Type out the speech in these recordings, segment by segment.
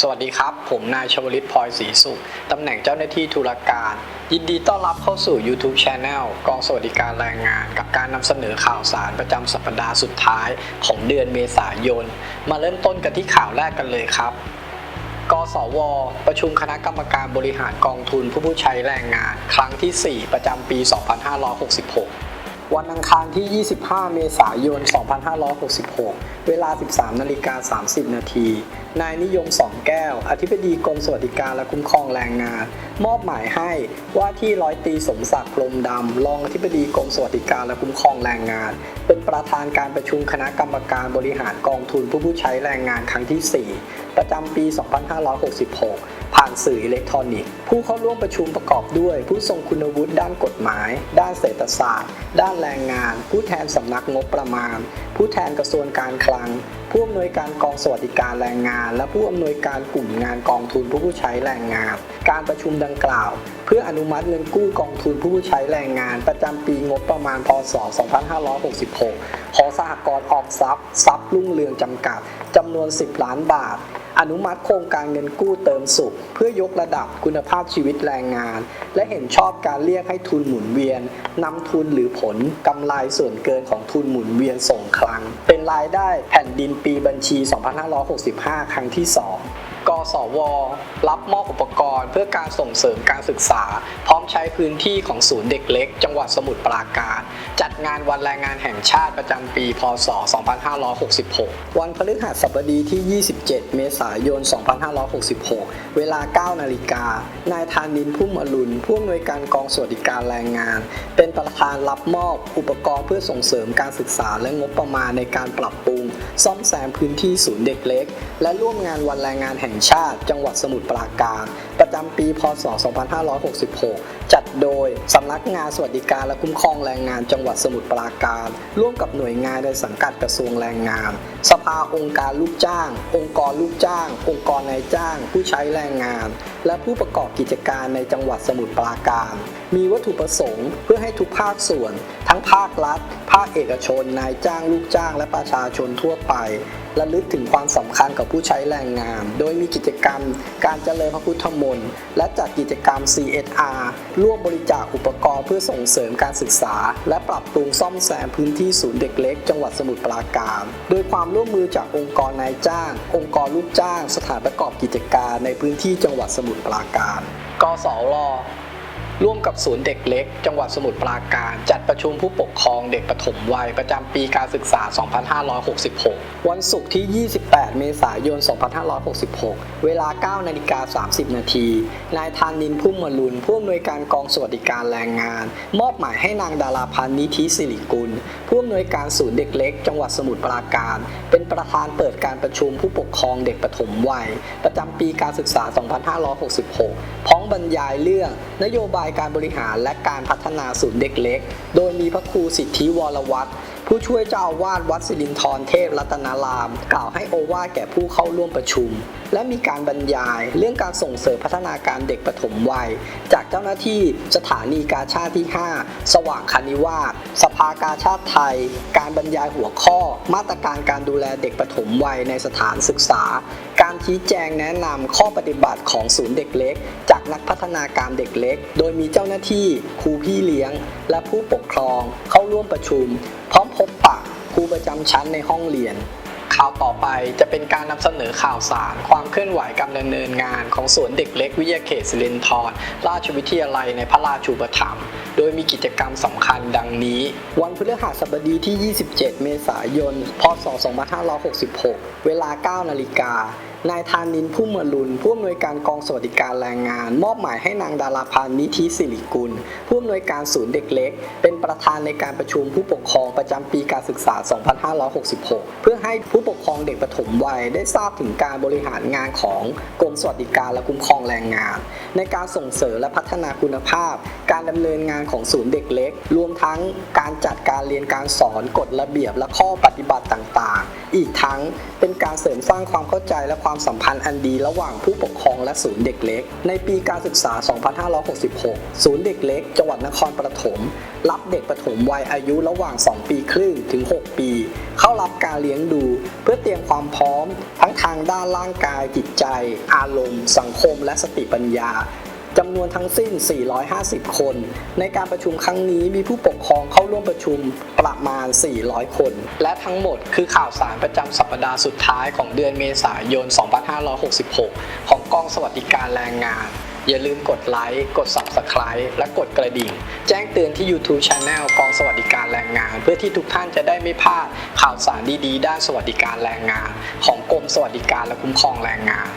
สวัสดีครับ ผมนายชวลิตพลอยศรีสุข ตำแหน่งเจ้าหน้าที่ธุรการ ยินดีต้อนรับเข้าสู่ YouTube Channel กองสวัสดิการแรงงาน กับการนำเสนอข่าวสารประจำสัปดาห์สุดท้ายของเดือนเมษายน มาเริ่มต้นกันที่ข่าวแรกกันเลยครับ กสว ประชุมคณะกรรมการบริหารกองทุนผู้ผู้ใช้แรงงาน ครั้งที่ 4 ประจำปี 2566วันอังคารที่ 25 เมษายน 2566 เวลา 13 นาฬิกา 30 นาที นายนิยมสองแก้ว อธิบดีกรมสวัสดิการและคุ้มครองแรงงาน มอบหมายให้ว่าที่ร้อยตีสมศักดิ์ลมดำรองอธิบดีกรมสวัสดิการและคุ้มครองแรงงาน เป็นประธานการประชุมคณะกรรมการบริหารกองทุนผู้ผู้ใช้แรงงานครั้งที่ 4 ประจำปี 2566 ผ่านสื่ออิเล็กทรอนิกส์ผู้เข้าร่วมประชุมประกอบด้วย ผู้ทรงคุณวุฒิด้านกฎหมาย ด้านเศรษฐศาสตร์ ด้านแรงงาน ผู้แทนสำนักงบประมาณ ผู้แทนกระทรวงการคลัง ผู้อำนวยการกองสวัสดิการแรงงาน และผู้อำนวยการกลุ่มงานกองทุนผู้ผู้ใช้แรงงาน การประชุมดังกล่าว เพื่ออนุมัติเงินกู้กองทุนผู้ผู้ใช้แรงงาน ประจำปีงบประมาณพศ 2566 ของสหกรณ์ออมทรัพย์ทรัพย์รุ่งเรืองจำกัดจำนวน 10 ล้านบาท อนุมัติโครงการเงินกู้เติมสุข เพื่อยกระดับคุณภาพชีวิตแรงงาน และเห็นชอบการเรียกให้ทุนหมุนเวียนนำทุนหรือผลกำไรส่วนเกินของทุนหมุนเวียนส่งคลัง เป็นรายได้แผ่นดินปีบัญชี 2565 ครั้งที่ 2 กสว รับมอบอุปกรณ์ เพื่อการส่งเสริมการศึกษา พร้อมใช้พื้นที่ของศูนย์เด็กเล็ก จังหวัดสมุทรปราการ จัดงานวันแรงงานแห่งชาติประจำปี พศ 2566 วันพฤหัสบดีที่ 27 เมษายน 2566 เวลา 9 นาฬิกา นายธานินพุ่มอรุณผู้อำนวยการกองสวัสดิการแรงงาน เป็นประธานรับมอบอุปกรณ์เพื่อส่งเสริมการศึกษาและงบประมาณในการปรับปรุง ซ่อมแซมพื้นที่ศูนย์เด็กเล็ก และร่วมงานวันแรงงานแห่งชาติ จังหวัดสมุทรปราการ ประจำปี พศ 2566 จัดโดยสำนักงานสวัสดิการและคุ้มครองแรงงานจังหวัดสมุทรปราการ ร่วมกับหน่วยงานในสังกัดกระทรวงแรงงาน สภาองค์การลูกจ้าง องค์กรลูกจ้าง องค์กรนายจ้าง ผู้ใช้แรงงาน และผู้ประกอบกิจการในจังหวัดสมุทรปราการ มีวัตถุประสงค์เพื่อให้ทุกภาคส่วน ทั้งภาครัฐ ภาคเอกชน นายจ้างลูกจ้าง และประชาชนทั่วไประลึกถึงความสำคัญกับผู้ใช้แรงงาน โดยมีกิจกรรม การเจริญพระพุทธมนต์ และจัดกิจกรรม CSR ร่วมบริจาคอุปกรณ์เพื่อส่งเสริมการศึกษา และปรับปรุงซ่อมแซมพื้นที่ศูนย์เด็กเล็ก จังหวัดสมุทรปราการ โดยความร่วมมือจากองค์กรนายจ้าง องค์กรลูกจ้าง สถานประกอบกิจการในพื้นที่จังหวัดสมุทรปราการ กสร ร่วมกับศูนย์เด็กเล็ก จังหวัดสมุทรปราการ จัดประชุมผู้ปกครองเด็กปฐมวัย ประจำปีการศึกษา 2566 วันศุกร์ที่ 28 เมษายน 2566 เวลา 9 นาฬิกา 30 นาที นายธานินพุ่มมลุนผู้อำนวยการกองสวัสดิการแรงงาน มอบหมายให้นางดาราพันธ์นิธิสิริกุล ผู้อำนวยการศูนย์เด็กเล็ก จังหวัดสมุทรปราการ เป็นประธานเปิดการประชุมผู้ปกครองเด็กปฐมวัย ประจำปีการศึกษา 2566 พร้อมบรรยายเรื่อง นโยบายการบริหารและการพัฒนาศูนย์เด็กเล็ก โดยมีพระครูสิทธิวรวัตรผู้ช่วยเจ้าอาวาสวัดสิรินทรเทพรัตนาราม กล่าวให้โอวาทแก่ผู้เข้าร่วมประชุม และมีการบรรยายเรื่องการส่งเสริมพัฒนาการเด็กปฐมวัย จากเจ้าหน้าที่สถานีกาชาติที่ 5 สว่างคณิวาสส ภากาชาติไทย การบรรยายหัวข้อ มาตรการการดูแลเด็กปฐมวัยในสถานศึกษา การชี้แจงแนะนำข้อปฏิบัติของศูนย์เด็กเล็ก จากนักพัฒนาการเด็กเล็ก โดยมีเจ้าหน้าที่ครูพี่เลี้ยง และผู้ปกครองเข้าร่วมประชุม พร้อมพบปะครูประจำชั้นในห้องเรียน ข่าวต่อไปจะเป็นการนำเสนอข่าวสาร ความเคลื่อนไหวการดำเนินงานของสวนเด็กเล็กวิทยาเขตสิรินธรราชวิทยาลัยในพระราชูปถัมภ์โดยมีกิจกรรมสำคัญดังนี้ วันพฤหัสบดีที่ 27 เมษายน พศ 2566 เวลา 9 นาฬิกา นายธานินผู้มลุนผู้อำนวยการกองสวัสดิการแรงงาน มอบหมายให้นางดาราพันธ์นิธิสิริกุล ผู้อำนวยการศูนย์เด็กเล็ก เป็นประธานในการประชุมผู้ปกครองประจำปีการศึกษา 2566 เพื่อให้ผู้ปกครองเด็กปฐมวัยได้ทราบถึงการบริหารงานของกรมสวัสดิการและคุ้มครองแรงงาน ในการส่งเสริมและพัฒนาคุณภาพ การดำเนินงานของศูนย์เด็กเล็ก รวมทั้งการจัดการเรียนการสอนกฎระเบียบและข้อปฏิบัติต่างๆ อีกทั้งเป็นการเสริมสร้างความเข้าใจและความความสัมพันธ์อันดีระหว่างผู้ปกครองและศูนย์เด็กเล็ก ในปีการศึกษา 2566 ศูนย์เด็กเล็ก จังหวัดนครปฐมรับเด็กปฐมวัยอายุระหว่าง 2 ปีครึ่งถึง 6 ปี เข้ารับการเลี้ยงดู เพื่อเตรียมความพร้อม ทั้งทางด้านร่างกายจิตใจ อารมณ์ สังคม และสติปัญญา จำนวนทั้งสิ้น 450 คน ในการประชุมครั้งนี้มีผู้ปกครองเข้าร่วมประชุมประมาณ 400 คน และทั้งหมดคือข่าวสารประจำสัปดาห์สุดท้ายของเดือนเมษายน 2566 ของกองสวัสดิการแรงงาน อย่าลืมกดไลค์ กด Subscribe และกดกระดิ่ง แจ้งเตือนที่ YouTube Channel กองสวัสดิการแรงงาน เพื่อที่ทุกท่านจะได้ไม่พลาดข่าวสารดีๆ ด้านสวัสดิการแรงงาน ของกรมสวัสดิการและคุ้มครองแรงงาน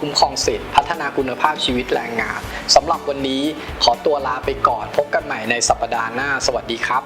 คุ้มครองสิทธิพัฒนาคุณภาพชีวิตแรงงานสำหรับวันนี้ขอตัวลาไปก่อนพบกันใหม่ในสัปดาห์หน้า สวัสดีครับ